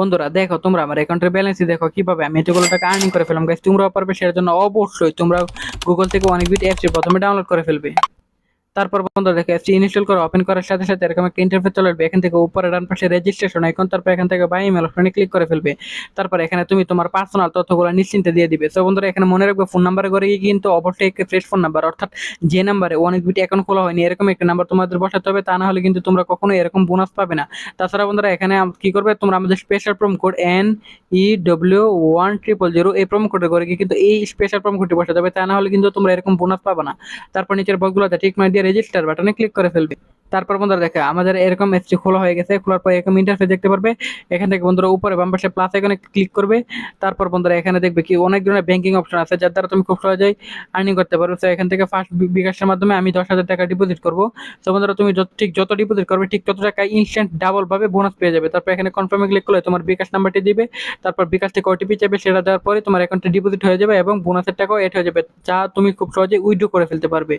বন্ধুরা, দেখো তোমরা আমার অ্যাকাউন্টের ব্যালেন্সই দেখো কীভাবে আমি এতগুলো টাকা আর্নিং করে ফেলাম গাইস তোমরাও পারবে সেটার জন্য অবশ্যই তোমরা গুগল থেকে অনেক বিট অ্যাপস প্রথমে ডাউনলোড করে ফেলবে। তারপর বন্ধুরা দেখো অ্যাপসটি ইনস্টল করে ওপেন করার সাথে সাথে এরকম একটা ইন্টারফেস চলে আসবে। এখান থেকে উপরে ডান পাশে রেজিস্ট্রেশন আইকন তারপর এখান থেকে বাই ইমেল অপশনে ক্লিক করে ফেলবে। তারপর এখানে তুমি তোমার পার্সোনাল তথ্যগুলো নিশ্চিন্তে দিয়ে দিবে। তো বন্ধুরা, এখানে মনে রাখবে ফোন নাম্বারে করে গিয়ে কিন্তু অবশ্যই একটা ফ্রেশ ফোন নাম্বার অর্থাৎ যে নাম্বারে অনেক বিট অ্যাকাউন্ট খোলা হয়নি, এরকম একটা নাম্বার তোমাদের বসাতে হবে, তা না হলে কিন্তু তোমরা কখনো এরকম বোনাস পাবে না। তাছাড়া বন্ধুরা, এখানে কি করবে? তোমরা আমাদের special promo code N E W one triple zero এই প্রোম কোডে করে গিয়ে কিন্তু এই স্পেশাল প্রোম কোডটি বসাতে হবে, তা না হলে কিন্তু তোমরা এরকম বোনাস পাবে না। তারপর নিচের বক্সগুলোতে ঠিক মার দিয়ে রেজিস্টার বাটনে ক্লিক করে ফেলবে। তারপর বন্ধুরা দেখে, আমাদের এরকম এসটি খোলা হয়ে গেছে, খোলার পর এরকম ইন্টারফেস দেখতে পারবে। এখান থেকে বন্ধুরা উপরে বাম পাশে প্লাস এখানে ক্লিক করবে। তারপর বন্ধুরা এখানে দেখবে কি অনেক ধরনের ব্যাংকিং অপশন আছে, যার দ্বারা তুমি খুব সহজেই আর্নিং করতে পারবে তো এখান থেকে ফার্স্ট বিকাশের মাধ্যমে আমি দশ হাজার টাকা ডিপোজিট করব। তো বন্ধুরা তুমি যত ঠিক যত ডিপোজিট করবে, ঠিক তত টাকা ইনস্ট্যান্ট ডাবল ভাবে বোনাস পেয়ে যাবে। তারপর এখানে কনফার্মে ক্লিক করলে তোমার বিকাশ নাম্বারটি দিবে। তারপর বিকাশ থেকে ওটিপি চাইবে সেটা দেওয়ার পরে তোমার অ্যাকাউন্টে ডিপোজিট হয়ে যাবে এবং বোনাসের টাকাও এড হয়ে যাবে, যা তুমি খুব সহজেই উইড্রো করে ফেলতে পারবে।